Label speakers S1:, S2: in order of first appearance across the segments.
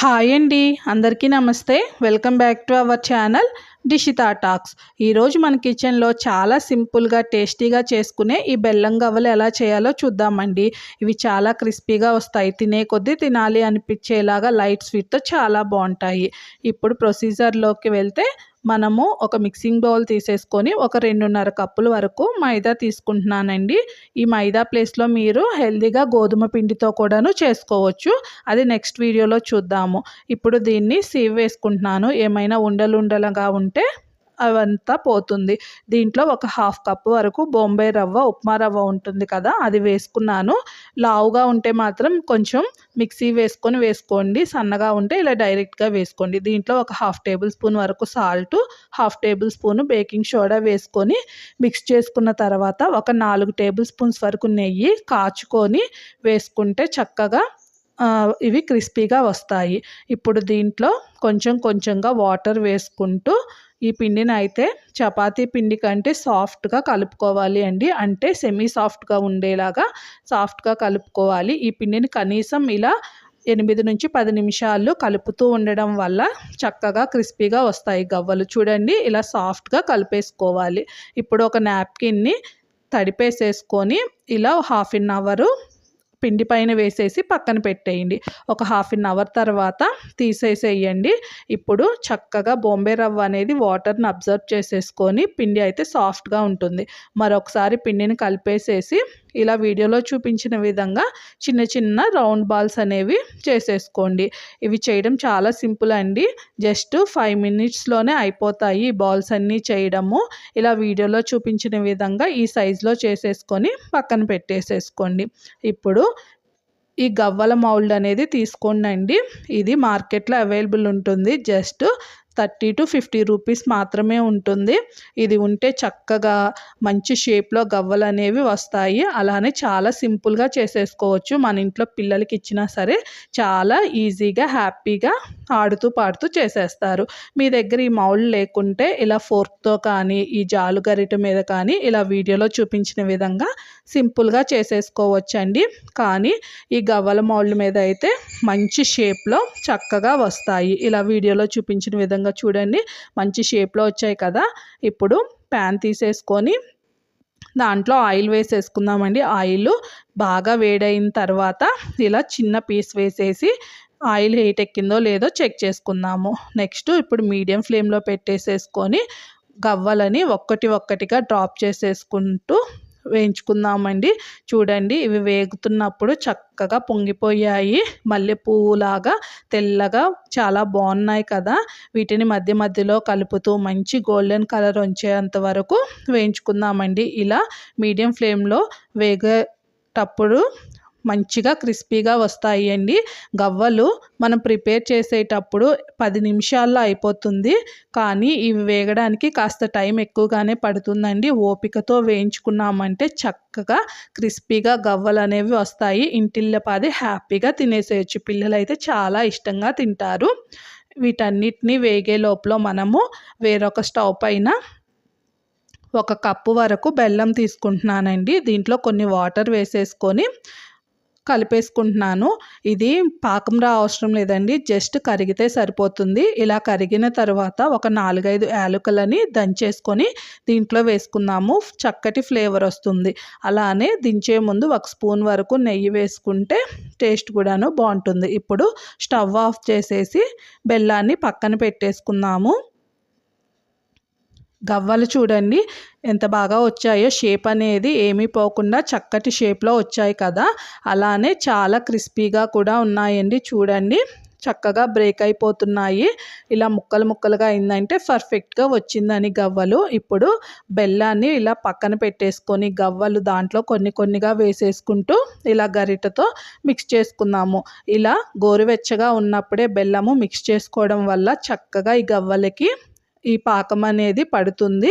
S1: Hi అండి అందరికీ నమస్తే. Welcome back to our channel Dishita talks ఈరోజు మన కిచెన్లో చాలా సింపుల్గా టేస్టీగా చేసుకునే ఈ బెల్లం గవ్వలు ఎలా చేయాలో చూద్దామండి. ఇవి చాలా క్రిస్పీగా వస్తాయి తినే కొద్దీ తినాలి అనిపించేలాగా లైట్ స్వీట్తో చాలా బాగుంటాయి. ఇప్పుడు ప్రొసీజర్లోకి వెళ్తే మనము ఒక మిక్సింగ్ బౌల్ తీసేసుకొని ఒక రెండున్నర కప్పుల వరకు మైదా తీసుకుంటున్నానండి. ఈ మైదా ప్లేస్లో మీరు హెల్దీగా గోధుమ పిండితో కూడాను చేసుకోవచ్చు. అది నెక్స్ట్ వీడియోలో చూద్దాము. ఇప్పుడు దీన్ని సీవ్ వేసుకుంటున్నాను. ఏమైనా ఉండలు ఉండలుగా ఉంటే అవంతా పోతుంది. దీంట్లో ఒక హాఫ్ కప్ వరకు బొంబాయి రవ్వ ఉప్మా రవ్వ ఉంటుంది కదా అది వేసుకున్నాను. లావుగా ఉంటే మాత్రం కొంచెం మిక్సీ వేసుకొని వేసుకోండి. సన్నగా ఉంటే ఇలా డైరెక్ట్గా వేసుకోండి. దీంట్లో ఒక హాఫ్ టేబుల్ స్పూన్ వరకు salt half tablespoon baking soda వేసుకొని మిక్స్ చేసుకున్న తర్వాత ఒక నాలుగు టేబుల్ స్పూన్స్ వరకు నెయ్యి కాచుకొని వేసుకుంటే చక్కగా ఇవి క్రిస్పీగా వస్తాయి. ఇప్పుడు దీంట్లో కొంచెం కొంచెంగా వాటర్ వేసుకుంటూ ఈ పిండిని అయితే చపాతీ పిండి కంటే సాఫ్ట్గా కలుపుకోవాలి అండి. అంటే సెమీ సాఫ్ట్గా ఉండేలాగా సాఫ్ట్గా కలుపుకోవాలి. ఈ పిండిని కనీసం ఇలా ఎనిమిది నుంచి పది నిమిషాలు కలుపుతూ ఉండడం వల్ల చక్కగా క్రిస్పీగా వస్తాయి గవ్వలు. చూడండి ఇలా సాఫ్ట్గా కలిపేసుకోవాలి. ఇప్పుడు ఒక నాప్కిన్ని తడిపేసేసుకొని ఇలా హాఫ్ అన్ అవరు పిండి పైన వేసేసి పక్కన పెట్టేయండి. ఒక హాఫ్ అన్ అవర్ తర్వాత తీసేసేయండి. ఇప్పుడు చక్కగా బొంబే రవ్వ అనేది వాటర్ని అబ్జర్వ్ చేసేసుకొని పిండి అయితే సాఫ్ట్గా ఉంటుంది. మరొకసారి పిండిని కలిపేసేసి ఇలా వీడియోలో చూపించిన విధంగా చిన్న చిన్న రౌండ్ బాల్స్ అనేవి చేసేసుకోండి. ఇవి చేయడం చాలా సింపుల్ అండి. జస్ట్ ఫైవ్ మినిట్స్లోనే అయిపోతాయి బాల్స్ అన్నీ చేయడము. ఇలా వీడియోలో చూపించిన విధంగా ఈ సైజులో చేసేసుకొని పక్కన పెట్టేసేసుకోండి. ఇప్పుడు ఈ గవ్వల మౌల్డ్ అనేది తీసుకోండి ఇది మార్కెట్లో అవైలబుల్ ఉంటుంది. Just thirty to fifty rupees మాత్రమే ఉంటుంది. ఇది ఉంటే చక్కగా మంచి షేప్లో గవ్వలు అనేవి వస్తాయి. అలానే చాలా సింపుల్గా చేసేసుకోవచ్చు. మన ఇంట్లో పిల్లలకి ఇచ్చినా సరే చాలా ఈజీగా హ్యాపీగా ఆడుతూ పాడుతూ చేసేస్తారు. మీ దగ్గర ఈ మౌల్ లేకుంటే ఇలా ఫోర్క్తో కానీ ఈ జాలు గరిట మీద కానీ ఇలా వీడియోలో చూపించిన విధంగా సింపుల్గా చేసేసుకోవచ్చండి. కానీ ఈ గవ్వల మౌళ్ళ మీద అయితే మంచి షేప్లో చక్కగా వస్తాయి. ఇలా వీడియోలో చూపించిన విధంగా విధంగా చూడండి. మంచి షేప్లో వచ్చాయి కదా. ఇప్పుడు ప్యాన్ తీసేసుకొని దాంట్లో ఆయిల్ వేసేసుకుందామండి. ఆయిల్ బాగా వేడైన తర్వాత ఇలా చిన్న పీస్ వేసేసి ఆయిల్ హీట్ ఎక్కిందో లేదో చెక్ చేసుకుందాము. నెక్స్ట్ ఇప్పుడు మీడియం ఫ్లేమ్లో పెట్టేసేసుకొని గవ్వలని ఒక్కటి ఒక్కటిగా డ్రాప్ చేసేసుకుంటూ వేయించుకుందామండి. చూడండి ఇవి వేగుతున్నప్పుడు చక్కగా పొంగిపోయాయి. మల్లె పువ్వులాగా తెల్లగా చాలా బాగున్నాయి కదా. వీటిని మధ్య మధ్యలో కలుపుతూ మంచి గోల్డెన్ కలర్ వచ్చేంత వరకు వేయించుకుందామండి. ఇలా మీడియం ఫ్లేమ్లో వేగేటప్పుడు మంచిగా క్రిస్పీగా వస్తాయి అండి గవ్వలు మనం ప్రిపేర్ చేసేటప్పుడు పది నిమిషాల్లో అయిపోతుంది. కానీ ఇవి వేగడానికి కాస్త టైం ఎక్కువగానే పడుతుందండి. ఓపికతో వేయించుకున్నామంటే చక్కగా క్రిస్పీగా గవ్వలు అనేవి వస్తాయి. ఇంటిల్లపాది హ్యాపీగా తినేసేయచ్చు. పిల్లలైతే చాలా ఇష్టంగా తింటారు. వీటన్నిటిని వేగే లోపల మనము వేరొక స్టవ్ పైన ఒక కప్పు వరకు బెల్లం తీసుకుంటున్నానండి. దీంట్లో కొన్ని వాటర్ వేసేసుకొని కలిపేసుకుంటున్నాను. ఇది పాకం రా అవసరం లేదండి. జస్ట్ కరిగితే సరిపోతుంది. ఇలా కరిగిన తర్వాత ఒక నాలుగైదు యాలకులని దంచేసుకొని దీంట్లో వేసుకుందాము. చక్కటి ఫ్లేవర్ వస్తుంది. అలానే దించే ముందు ఒక స్పూన్ వరకు నెయ్యి వేసుకుంటే టేస్ట్ కూడాను బాగుంటుంది. ఇప్పుడు స్టవ్ ఆఫ్ చేసేసి బెల్లాన్ని పక్కన పెట్టేసుకుందాము. గవ్వలు చూడండి. ఎంత బాగా వచ్చాయో షేప్ అనేది ఏమీ పోకుండా చక్కటి షేప్లో వచ్చాయి కదా. అలానే చాలా క్రిస్పీగా కూడా ఉన్నాయండి చూడండి. చక్కగా బ్రేక్ అయిపోతున్నాయి. ఇలా ముక్కలు ముక్కలుగా అయిందంటే పర్ఫెక్ట్గా వచ్చిందని గవ్వలు. ఇప్పుడు బెల్లాన్ని ఇలా పక్కన పెట్టేసుకొని గవ్వలు దాంట్లో కొన్ని కొన్నిగా వేసేసుకుంటూ ఇలా గరిటతో మిక్స్ చేసుకుందాము. ఇలా గోరువెచ్చగా ఉన్నప్పుడే బెల్లము మిక్స్ చేసుకోవడం వల్ల చక్కగా ఈ గవ్వలకి ఈ పాకం అనేది పడుతుంది.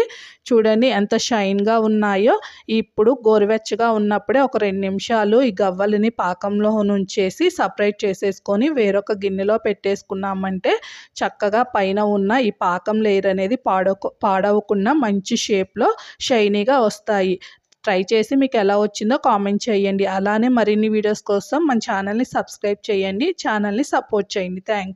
S1: చూడండి ఎంత షైన్గా ఉన్నాయో. ఇప్పుడు గోరువెచ్చగా ఉన్నప్పుడే ఒక రెండు నిమిషాలు ఈ గవ్వలని పాకంలో నుంచేసి సపరేట్ చేసేసుకొని వేరొక గిన్నెలో పెట్టేసుకున్నామంటే చక్కగా పైన ఉన్న ఈ పాకం లేయర్ అనేది పాడవ పాడవకుండా మంచి షేప్లో షైనీగా వస్తాయి. ట్రై చేసి మీకు ఎలా వచ్చిందో కామెంట్ చేయండి. అలానే మరిన్ని వీడియోస్ కోసం మన ఛానల్ని సబ్స్క్రైబ్ చేయండి. ఛానల్ని సపోర్ట్ చేయండి. థ్యాంక్